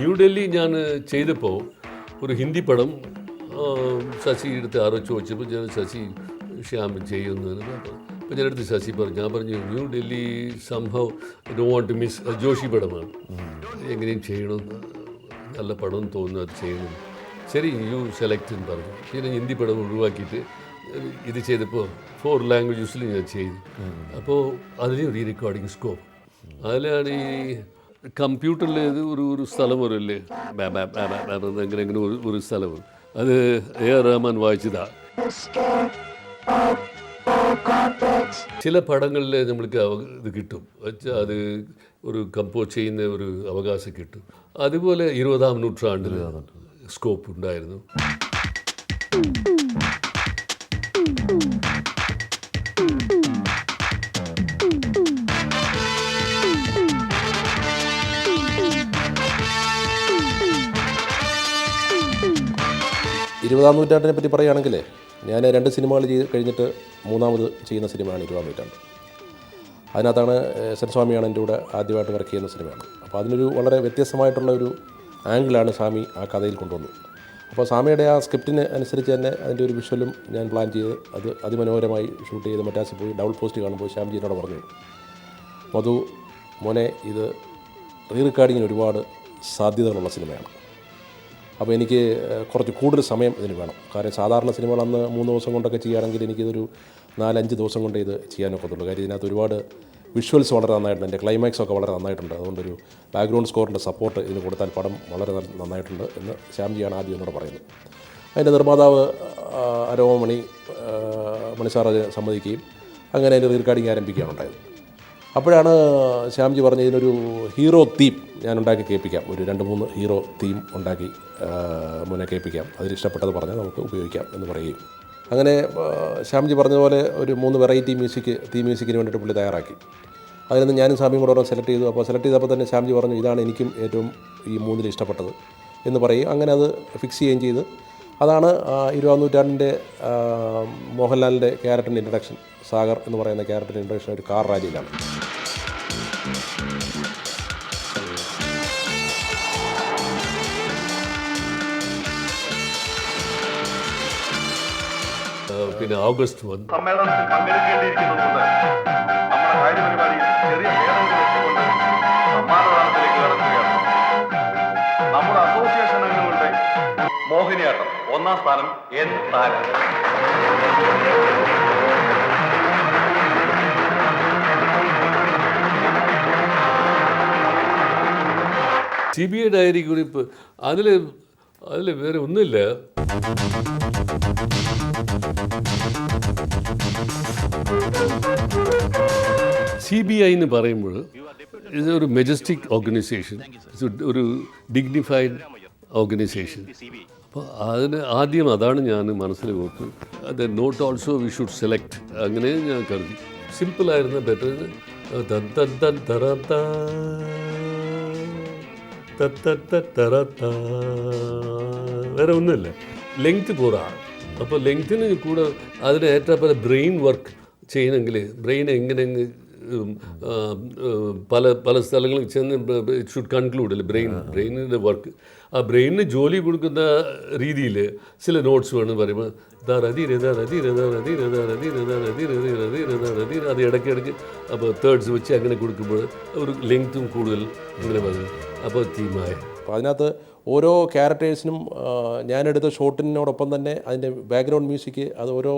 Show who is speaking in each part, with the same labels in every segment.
Speaker 1: ന്യൂഡൽഹി ഞാൻ ചെയ്തപ്പോൾ ഒരു ഹിന്ദി പടം ശശി എടുത്ത് ആരോ വെച്ചപ്പോൾ ഞാൻ ശശി ശ്യാം ചെയ്യുന്നതിന് അപ്പോൾ ഞാൻ എടുത്ത് ശശി പറഞ്ഞു. ഞാൻ പറഞ്ഞു New Delhi സംഭവ് do won't to miss Joshi പടമാണ്. എങ്ങനെയും ചെയ്യണം. നല്ല പടം തോന്നുന്നു അത് ചെയ്യണം. ശരി യു സെലക്ട് എന്ന് പറഞ്ഞു. പിന്നെ ഹിന്ദി പടം ഒഴിവാക്കിയിട്ട് ഇത് ചെയ്തപ്പോൾ ഫോർ ലാംഗ്വേജസിൽ ഞാൻ ചെയ്തു. അപ്പോൾ അതിന് റീ റെക്കോർഡിങ് സ്കോപ്പ് അതിലാണ് ഈ കമ്പ്യൂട്ടറിൽ ഒരു ഒരു സ്ഥലം വരില്ലേ അങ്ങനെ അങ്ങനെ ഒരു ഒരു സ്ഥലം വരും അത് എ ആർ റഹ്മാൻ വായിച്ചതാ. ചില പടങ്ങളിൽ നമ്മൾക്ക് ഇത് കിട്ടും. അത് ഒരു കമ്പോസ് ചെയ്യുന്ന ഒരു അവകാശം കിട്ടും. അതുപോലെ ഇരുപതാം നൂറ്റാണ്ടിൽ സ്കോപ്പ് ഉണ്ടായിരുന്നു.
Speaker 2: ഇരുപതാം നൂറ്റാണ്ടിനെ പറ്റി പറയുകയാണെങ്കിൽ ഞാൻ രണ്ട് സിനിമകൾ ചെയ്ത് കഴിഞ്ഞിട്ട് മൂന്നാമത് ചെയ്യുന്ന സിനിമയാണ് ഇരുപതാം നൂറ്റാണ്ട്. അതിനകത്താണ് എസ് സ്വാമിയാണ് എന്റെ കൂടെ ആദ്യമായിട്ട് വർക്ക് ചെയ്യുന്ന സിനിമയാണ്. അപ്പോൾ അതിനൊരു വളരെ വ്യത്യസ്തമായിട്ടുള്ള ഒരു ആംഗിളാണ് സ്വാമി ആ കഥയിൽ കൊണ്ടുവന്നത്. അപ്പോൾ സ്വാമിയുടെ ആ സ്ക്രിപ്റ്റിന് അനുസരിച്ച് തന്നെ അതിന്റെ ഒരു വിഷ്വലും ഞാൻ പ്ലാൻ ചെയ്ത് അത് അതിമനോഹരമായി ഷൂട്ട് ചെയ്ത് മറ്റാസിൽ പോയി ഡബിൾ പോസ്റ്റ് കാണുമ്പോൾ ശ്യാംജി എന്നോട് പറഞ്ഞു മധു മോനെ ഇത് റീ റെക്കോർഡിങ്ങിന് ഒരുപാട് സാധ്യതകളുള്ള സിനിമയാണ്. അപ്പോൾ എനിക്ക് കുറച്ച് കൂടുതൽ സമയം ഇതിന് വേണം. കാര്യം സാധാരണ സിനിമകൾ അന്ന് മൂന്ന് ദിവസം കൊണ്ടൊക്കെ ചെയ്യുകയാണെങ്കിൽ എനിക്കിതൊരു നാലഞ്ച് ദിവസം കൊണ്ട് ഇത് ചെയ്യാനൊക്കത്തുള്ളൂ. കാര്യം ഇതിനകത്ത് ഒരുപാട് വിഷ്വൽസ് വളരെ നന്നായിട്ടുണ്ട്. എന്റെ ക്ലൈമാക്സ് ഒക്കെ വളരെ നന്നായിട്ടുണ്ട്. അതുകൊണ്ടൊരു ബാക്ക്ഗ്രൗണ്ട് സ്കോറിന്റെ സപ്പോർട്ട് ഇതിന് കൊടുത്താൽ പടം വളരെ നന്നായിട്ടുണ്ട് എന്ന് ശ്യാംജിയാണ് ആദ്യം എന്നോട് പറയുന്നത്. അതിന്റെ നിർമ്മാതാവ് അരോമണി മണിസാറത് സമ്മതിക്കുകയും അങ്ങനെ അതിന്റെ റീർക്കാർഡിങ് ആരംഭിക്കുകയാണ് ഉണ്ടായത്. അപ്പോഴാണ് ശ്യാംജി പറഞ്ഞ ഇതിനൊരു ഹീറോ തീം ഞാൻ ഉണ്ടാക്കി കേൾപ്പിക്കാം. ഒരു രണ്ട് മൂന്ന് ഹീറോ തീം ഉണ്ടാക്കി മുന്നേ കേൾപ്പിക്കാം. അതിൽ ഇഷ്ടപ്പെട്ടത് പറഞ്ഞാൽ നമുക്ക് ഉപയോഗിക്കാം എന്ന് പറയുകയും. അങ്ങനെ ശ്യാംജി പറഞ്ഞതുപോലെ ഒരു മൂന്ന് വെറൈറ്റി മ്യൂസിക് തീം മ്യൂസിക്കിന് വേണ്ടിയിട്ട് പുള്ളി തയ്യാറാക്കി. അതിൽ നിന്ന് ഞാനും സ്വാമിയും കൂടെ സെലക്ട് ചെയ്തു. അപ്പോൾ സെലക്ട് ചെയ്തപ്പോൾ തന്നെ ശ്യാംജി പറഞ്ഞു ഇതാണ് എനിക്കും ഏറ്റവും ഈ മൂന്നിൽ ഇഷ്ടപ്പെട്ടത് എന്ന് പറയും അങ്ങനെ അത് ഫിക്സ് ചെയ്യുകയും ചെയ്ത്. അതാണ് ഇരുപതാം നൂറ്റാണ്ടിന്റെ മോഹൻലാലിന്റെ ക്യാരക്ടറിന്റെ ഇൻട്രഡക്ഷൻ സാഗർ എന്ന് പറയുന്ന ക്യാരക്ടറിന്റെ ഇൻട്രഡക്ഷൻ ഒരു കാർ റാലിയിലാണ്.
Speaker 1: പിന്നെ ഓഗസ്റ്റ് വന്നു.
Speaker 3: സമ്മേളനത്തിൽ പങ്കെടുക്കേണ്ടിയിരിക്കുന്നതുകൊണ്ട് നമ്മുടെ കാര്യപരിപാടിയിൽ ചെറിയ ഭേദഗതി വെച്ചുകൊണ്ട് സമ്മാനദാനത്തിലേക്ക് കടക്കുകയാണ്. നമ്മുടെ അസോസിയേഷൻ അംഗങ്ങളുടെ മോഹിനിയാട്ടം ഒന്നാം സ്ഥാനം N Thara
Speaker 1: C B I diary കുറിപ്പ് അതിൽ അതിൽ വേറെ ഒന്നുമില്ല. സി ബി ഐ എന്ന് പറയുമ്പോൾ ഇത് ഒരു മെജസ്റ്റിക് ഓർഗനൈസേഷൻ ഒരു ഡിഗ്നിഫൈഡ് ഓർഗനൈസേഷൻ അപ്പോൾ അതിന് ആദ്യം അതാണ് ഞാൻ മനസ്സിൽ കൊടുത്തത് അത് not also we should select അങ്ങനെ ഞാൻ കരുതി. സിമ്പിളായിരുന്ന ബെറ്റർ വേറെ ഒന്നുമില്ല. ലെങ്ത് കൂടാണ്. അപ്പോൾ ലെങ്ത്തിന് കൂടെ അതിന് ഏറ്റവും പോലെ ബ്രെയിൻ വർക്ക് ചെയ്യണമെങ്കിൽ ബ്രെയിൻ എങ്ങനെ പല പല സ്ഥലങ്ങളിൽ ചെന്ന് ഇറ്റ് ഷുഡ് കൺക്ലൂഡ് അല്ലേ ബ്രെയിൻ ബ്രെയിനിന്റെ വർക്ക്. ആ ബ്രെയിനിന് ജോലി കൊടുക്കുന്ന രീതിയിൽ ചില നോട്ട്സ് വേണം പറയുമ്പോൾ ദാ റതി രഥാ റതി രഥാ റതി രഥാ റതി രഥാ റതി റതി റതി രഥ റതി അത് ഇടയ്ക്കിടയ്ക്ക് അപ്പോൾ തേർഡ്സ് വെച്ച് അങ്ങനെ കൊടുക്കുമ്പോൾ ഒരു ലെങ്ത്തും കൂടുതൽ ഇങ്ങനെ പറഞ്ഞു അപ്പോൾ തീമായ
Speaker 2: അപ്പോൾ അതിനകത്ത് ഓരോ ക്യാരക്ടേഴ്സിനും ഞാനെടുത്ത ഷോട്ടിനോടൊപ്പം തന്നെ അതിന്റെ ബാക്ക്ഗ്രൗണ്ട് മ്യൂസിക് അത് ഓരോ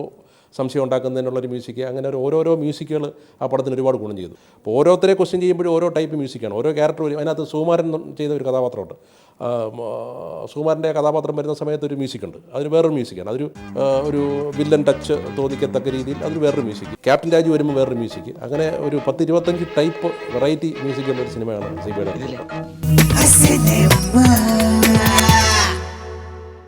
Speaker 2: സംശയം ഉണ്ടാക്കുന്നതിനുള്ളൊരു മ്യൂസിക് അങ്ങനെ ഒരു ഓരോരോ മ്യൂസിക്കുകൾ ആ പടത്തിന് ഒരുപാട് ഗുണം ചെയ്തു. അപ്പോൾ ഓരോരുത്തരെ ക്വസ്റ്റ്യൻ ചെയ്യുമ്പോഴും ഓരോ ടൈപ്പ് മ്യൂസിക്കാണ് ഓരോ ക്യാരക്ടർ വരും. അതിനകത്ത് സുകുമാരൻ ചെയ്ത ഒരു കഥാപാത്രമുണ്ട്. സുകുമാരന്റെ കഥാപാത്രം വരുന്ന സമയത്ത് ഒരു മ്യൂസിക് ഉണ്ട്. അതിന് വേറൊരു മ്യൂസിക്കാണ് അതൊരു ഒരു വില്ലൻ ടച്ച് തോന്നിക്കത്തക്ക രീതിയിൽ അതൊരു വേറൊരു മ്യൂസിക് ക്യാപ്റ്റൻ രാജു വരുമ്പോൾ വേറൊരു മ്യൂസിക് അങ്ങനെ ഒരു പത്ത് ഇരുപത്തഞ്ച് ടൈപ്പ് വെറൈറ്റി മ്യൂസിക് ഒരു സിനിമയാണ് സി ബിയുടെ
Speaker 4: Cinema.